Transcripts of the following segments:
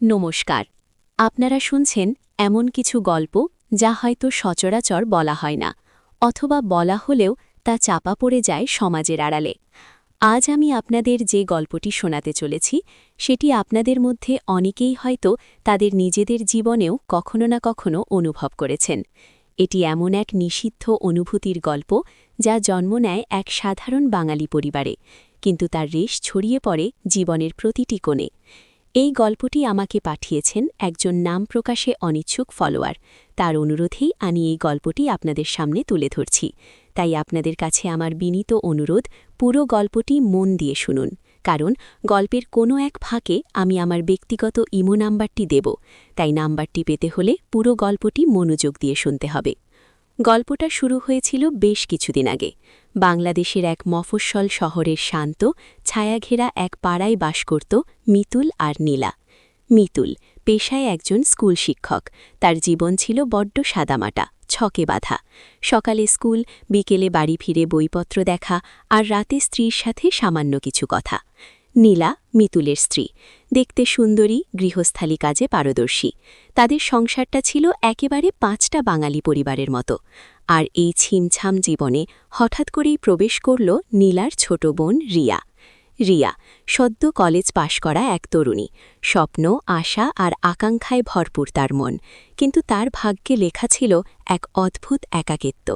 নমস্কার। আপনারা শুনছেন এমন কিছু গল্প যা হয়তো সচরাচর বলা হয় না, অথবা বলা হলেও তা চাপা পড়ে যায় সমাজের আড়ালে। আজ আমি আপনাদের যে গল্পটি শোনাতে চলেছি, সেটি আপনাদের মধ্যে অনেকেই হয়তো তাদের নিজেদের জীবনেও কখনো না কখনো অনুভব করেছেন। এটি এমন এক নিষিদ্ধ অনুভূতির গল্প যা জন্ম নেয় এক সাধারণ বাঙালি পরিবারে, কিন্তু তার রেশ ছড়িয়ে পড়ে জীবনের প্রতিটি কোণে। এই গল্পটি আমাকে পাঠিয়েছেন একজন নাম প্রকাশে অনিচ্ছুক ফলোয়ার। তার অনুরোধেই আমি এই গল্পটি আপনাদের সামনে তুলে ধরছি। তাই আপনাদের কাছে আমার বিনীত অনুরোধ, পুরো গল্পটি মন দিয়ে শুনুন। কারণ গল্পের কোনো এক ফাঁকে আমি আমার ব্যক্তিগত ইমো নাম্বারটি দেব। তাই নাম্বারটি পেতে হলে পুরো গল্পটি মনোযোগ দিয়ে শুনতে হবে। গল্পটা শুরু হয়েছিল বেশ কিছুদিন আগে। বাংলাদেশের এক মফস্বল শহরের শান্ত, ছায়াঘেরা এক পাড়ায় বাস করত মিতুল আর নীলা। মিতুল পেশায় একজন স্কুল শিক্ষক। তার জীবন ছিল বড্ড সাদামাটা, ছকে বাঁধা। সকালে স্কুল, বিকেলে বাড়ি ফিরে বইপত্র দেখা আর রাতে স্ত্রীর সাথে সামান্য কিছু কথা। নীলা মিতুলের স্ত্রী। দেখতে সুন্দরী, গৃহস্থালী কাজে পারদর্শী। তাদের সংসারটা ছিল একেবারে পাঁচটা বাঙালি পরিবারের মতো। আর এই ছিমছাম জীবনে হঠাৎ করেই প্রবেশ করল নীলার ছোট বোন রিয়া। রিয়া, সদ্য কলেজ পাশ করা এক তরুণী। স্বপ্ন, আশা আর আকাঙ্ক্ষায় ভরপুর তার মন। কিন্তু তার ভাগ্যে লেখা ছিল এক অদ্ভুত একাকিত্ব।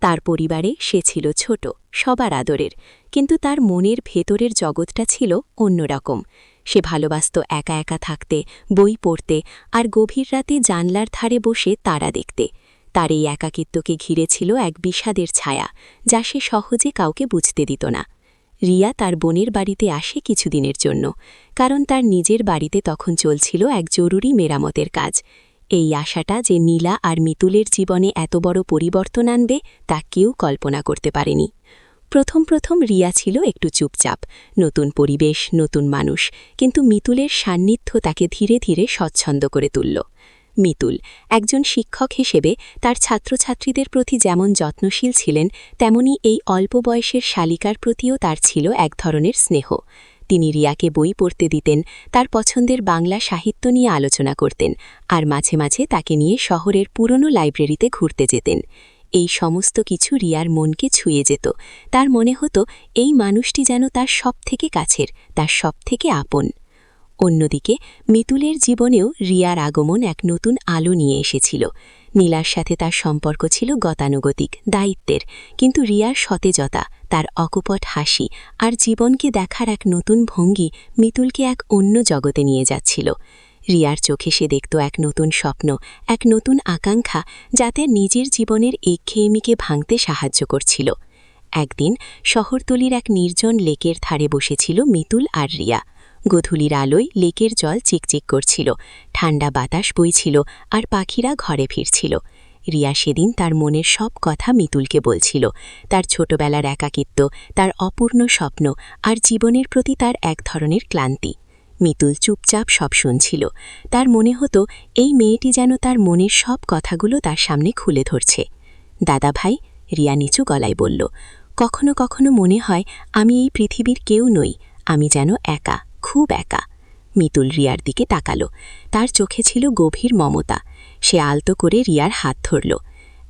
তার পরিবারে সে ছিল ছোট, সবার আদরের। কিন্তু তার মনের ভেতরের জগৎটা ছিল অন্যরকম। সে ভালোবাসত একা একা থাকতে, বই পড়তে আর গভীর রাতে জানলার ধারে বসে তারা দেখতে। তার এই একাকিত্বকে ঘিরে ছিল এক বিষাদের ছায়া, যা সে সহজে কাউকে বুঝতে দিত না। রিয়া তার বোনের বাড়িতে আসে কিছুদিনের জন্য, কারণ তার নিজের বাড়িতে তখন চলছিল এক জরুরি মেরামতের কাজ। এই আশাটা যে নীলা আর মিতুলের জীবনে এত বড় পরিবর্তন আনবে, তা কেউ কল্পনা করতে পারেনি। প্রথম প্রথম রিয়া ছিল একটু চুপচাপ, নতুন পরিবেশ, নতুন মানুষ, কিন্তু মিতুলের সান্নিধ্য তাকে ধীরে ধীরে স্বচ্ছন্দ করে তুলল। মিতুল। একজন শিক্ষক হিসেবে তার ছাত্রছাত্রীদের প্রতি যেমন যত্নশীল ছিলেন, তেমনি এই অল্প বয়সের শালিকার প্রতিও তার ছিল এক ধরনের স্নেহ। তিনি রিয়াকে বই পড়তে দিতেন, তার পছন্দের বাংলা সাহিত্য নিয়ে আলোচনা করতেন, আর মাঝে মাঝে তাকে নিয়ে শহরের পুরনো লাইব্রেরিতে ঘুরতে যেতেন। এই সমস্ত কিছু রিয়ার মনকে ছুঁয়ে যেত। তার মনে হতো, এই মানুষটি যেন তার সব থেকে কাছের, তার সব থেকে আপন। অন্যদিকে, মিতুলের জীবনেও রিয়ার আগমন এক নতুন আলো নিয়ে এসেছিল। নীলার সাথে তার সম্পর্ক ছিল গতানুগতিক, দায়িত্বের। কিন্তু রিয়ার সতেজতা, তার অকপট হাসি আর জীবনকে দেখার এক নতুন ভঙ্গি মিতুলকে এক অন্য জগতে নিয়ে যাচ্ছিল। রিয়ার চোখে সে দেখত এক নতুন স্বপ্ন, এক নতুন আকাঙ্ক্ষা, যাতে নিজের জীবনের একঘেয়েমিকে ভাঙতে সাহায্য করছিল। একদিন শহরতলির এক নির্জন লেকের ধারে বসেছিল মিতুল আর রিয়া। গধূলির আলোয় লেকের জল চিকচিক করছিল। ঠান্ডা বাতাস বইছিল আর পাখিরা ঘরে ফিরছিল। রিয়া সেদিন তার মনের সব কথা মিতুলকে বলছিল। তার ছোটবেলার একাকিত্ব, তার অপূর্ণ স্বপ্ন আর জীবনের প্রতি তার এক ধরনের ক্লান্তি। মিতুল চুপচাপ সব শুনছিল। তার মনে হতো, এই মেয়েটি যেন তার মনের সব কথাগুলো তার সামনে খুলে ধরছে। দাদা ভাই, রিয়া নিচু গলায় বলল, কখনো কখনো মনে হয় আমি এই পৃথিবীর কেউ নই, আমি যেন একা। খুব একা। মিতুল রিয়ার দিকে তাকালো। তার চোখে ছিল গভীর মমতা। সে আলতো করে রিয়ার হাত ধরল।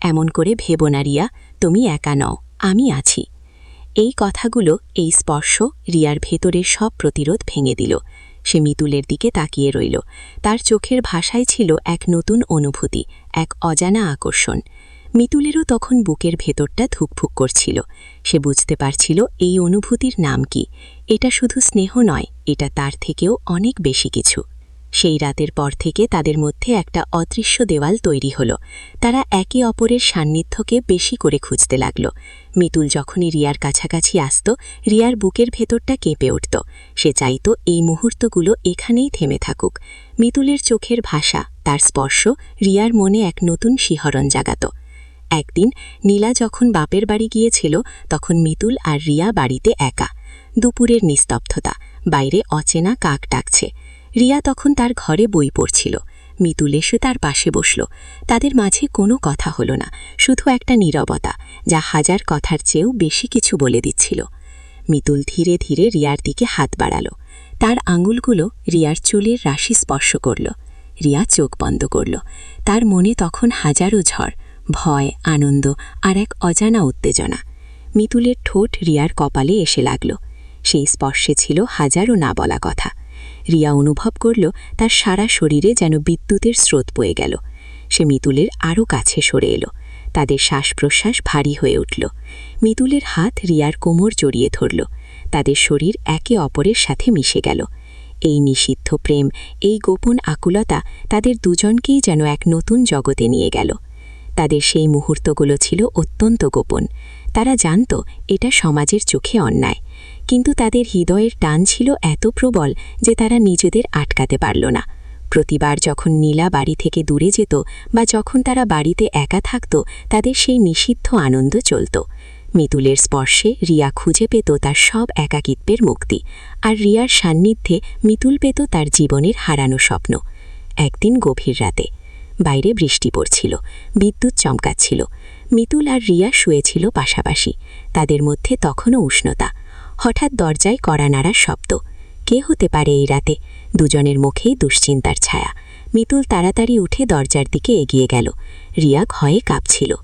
এমন করে ভেব না রিয়া, তুমি একা নও, আমি আছি। এই কথাগুলো, এই স্পর্শ রিয়ার ভেতরের সব প্রতিরোধ ভেঙে দিল। সে মিতুলের দিকে তাকিয়ে রইল। তার চোখের ভাষায় ছিল এক নতুন অনুভূতি, এক অজানা আকর্ষণ। মিতুলেরও তখন বুকের ভেতরটা ধুকফুক করছিল। সে বুঝতে পারছিল এই অনুভূতির নাম কি। এটা শুধু স্নেহ নয়, এটা তার থেকেও অনেক বেশি কিছু। সেই রাতের পর থেকে তাদের মধ্যে একটা অদৃশ্য দেওয়াল তৈরি হল। তারা একে অপরের সান্নিধ্যকে বেশি করে খুঁজতে লাগল। মিতুল যখনই রিয়ার কাছাকাছি আসত, রিয়ার বুকের ভেতরটা কেঁপে উঠত। সে চাইত এই মুহূর্তগুলো এখানেই থেমে থাকুক। মিতুলের চোখের ভাষা, তার স্পর্শ, রিয়ার মনে এক নতুন শিহরণ জাগাত। একদিন নীলা যখন বাপের বাড়ি গিয়েছিল, তখন মিতুল আর রিয়া বাড়িতে একা। দুপুরের নিস্তব্ধতা, বাইরে অচেনা কাক ডাকছে। রিয়া তখন তার ঘরে বই পড়ছিল। মিতুল এসে তার পাশে বসল। তাদের মাঝে কোনো কথা হলো না, শুধু একটা নীরবতা, যা হাজার কথার চেয়েও বেশি কিছু বলে দিচ্ছিল। মিতুল ধীরে ধীরে রিয়ার দিকে হাত বাড়াল। তার আঙুলগুলো রিয়ার চুলের রাশি স্পর্শ করল। রিয়া চোখ বন্ধ করল। তার মনে তখন হাজারো ঝড় ভয়, আনন্দ আর এক অজানা উত্তেজনা। মিতুলের ঠোঁট রিয়ার কপালে এসে লাগল। সেই স্পর্শে ছিল হাজারো না বলা কথা। রিয়া অনুভব করল, তার সারা শরীরে যেন বিদ্যুতের স্রোত বয়ে গেল। সে মিতুলের আরও কাছে সরে এলো। তাদের শ্বাস প্রশ্বাস ভারী হয়ে উঠল। মিতুলের হাত রিয়ার কোমর জড়িয়ে ধরল। তাদের শরীর একে অপরের সাথে মিশে গেল। এই নিষিদ্ধ প্রেম, এই গোপন আকুলতা তাদের দুজনকেই যেন এক নতুন জগতে নিয়ে গেল। তাদের সেই মুহূর্তগুলো ছিল অত্যন্ত গোপন। তারা জানত এটা সমাজের চোখে অন্যায়। কিন্তু তাদের হৃদয়ের টান ছিল এত প্রবল যে তারা নিজেদের আটকাতে পারল না। প্রতিবার যখন নীলা বাড়ি থেকে দূরে যেত বা যখন তারা বাড়িতে একা থাকত, তাদের সেই নিষিদ্ধ আনন্দ চলত। মিতুলের স্পর্শে রিয়া খুঁজে পেত তার সব একাকিত্বের মুক্তি, আর রিয়ার সান্নিধ্যে মিতুল পেত তার জীবনের হারানো স্বপ্ন। একদিন গভীর রাতে বাইরে বৃষ্টি পড়ছিল, বিদ্যুৎ চমকাচ্ছিল। মিতুল আর রিয়া শুয়েছিল পাশাপাশি, তাদের মধ্যে তখনও উষ্ণতা। হঠাৎ দরজায় কড়া নাড়ার শব্দ। কে হতে পারে এই রাতে? দুজনের মুখেই দুশ্চিন্তার ছায়া। মিতুল তাড়াতাড়ি উঠে দরজার দিকে এগিয়ে গেল। রিয়া ভয়ে কাঁপছিল।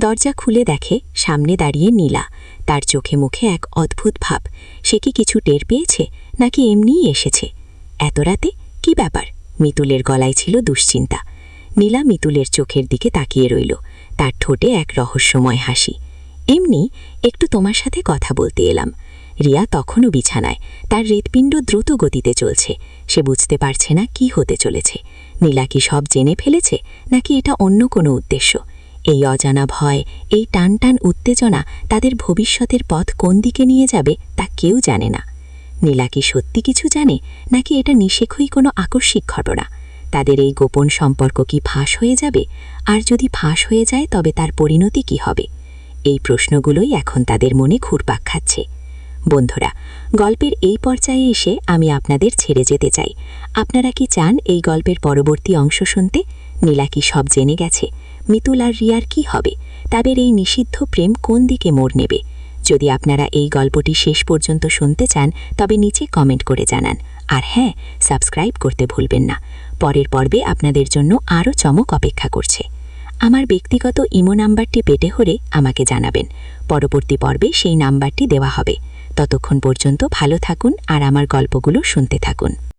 দরজা খুলে দেখে সামনে দাঁড়িয়ে নীলা। তার চোখে মুখে এক অদ্ভুত ভাব। সে কি কিছু টের পেয়েছে, নাকি এমনিই এসেছে? এত রাতে? কি ব্যাপার? মিতুলের গলায় ছিল দুশ্চিন্তা। নীলা মিতুলের চোখের দিকে তাকিয়ে রইল। তার ঠোঁটে এক রহস্যময় হাসি। এমনি, একটু তোমার সাথে কথা বলতে এলাম। রিয়া তখনও বিছানায়। তার হৃৎপিণ্ড দ্রুত গতিতে চলছে। সে বুঝতে পারছে না কি হতে চলেছে। নীলা কি সব জেনে ফেলেছে, নাকি এটা অন্য কোনো উদ্দেশ্য? এই অজানা ভয়, এই টান টান উত্তেজনা তাদের ভবিষ্যতের পথ কোন দিকে নিয়ে যাবে তা কেউ জানে না। নীলা কি সত্যি কিছু জানে, নাকি এটা নিষেখই কোনো আকস্মিক ঘটনা? তাদের এই গোপন সম্পর্ক কি ফাঁস হয়ে যাবে? আর যদি ফাঁস হয়ে যায়, তবে তার পরিণতি কি হবে? এই প্রশ্নগুলোই এখন তাদের মনে ঘুরপাক খাচ্ছে। বন্ধুরা, গল্পের এই পর্যায়ে এসে আমি আপনাদের ছেড়ে যেতে চাই। আপনারা কি চান এই গল্পের পরবর্তী অংশ শুনতে? নীলা কি সব জেনে গেছে? মিতুল আর রিয়ার কি হবে? তাদের এই নিষিদ্ধ প্রেম কোন দিকে মোড় নেবে? যদি আপনারা এই গল্পটি শেষ পর্যন্ত শুনতে চান, তবে নিচে কমেন্ট করে জানান। আর হ্যাঁ সাবস্ক্রাইব করতে ভুলবেন না। পরের পর্বে আপনাদের জন্য আরও চমক অপেক্ষা করছে। আমার ব্যক্তিগত ইমো নাম্বারটি পেটে হরে আমাকে জানাবেন। পরবর্তী পর্বে সেই নাম্বারটি দেওয়া হবে। ততক্ষণ পর্যন্ত ভালো থাকুন আর আমার গল্পগুলো শুনতে থাকুন।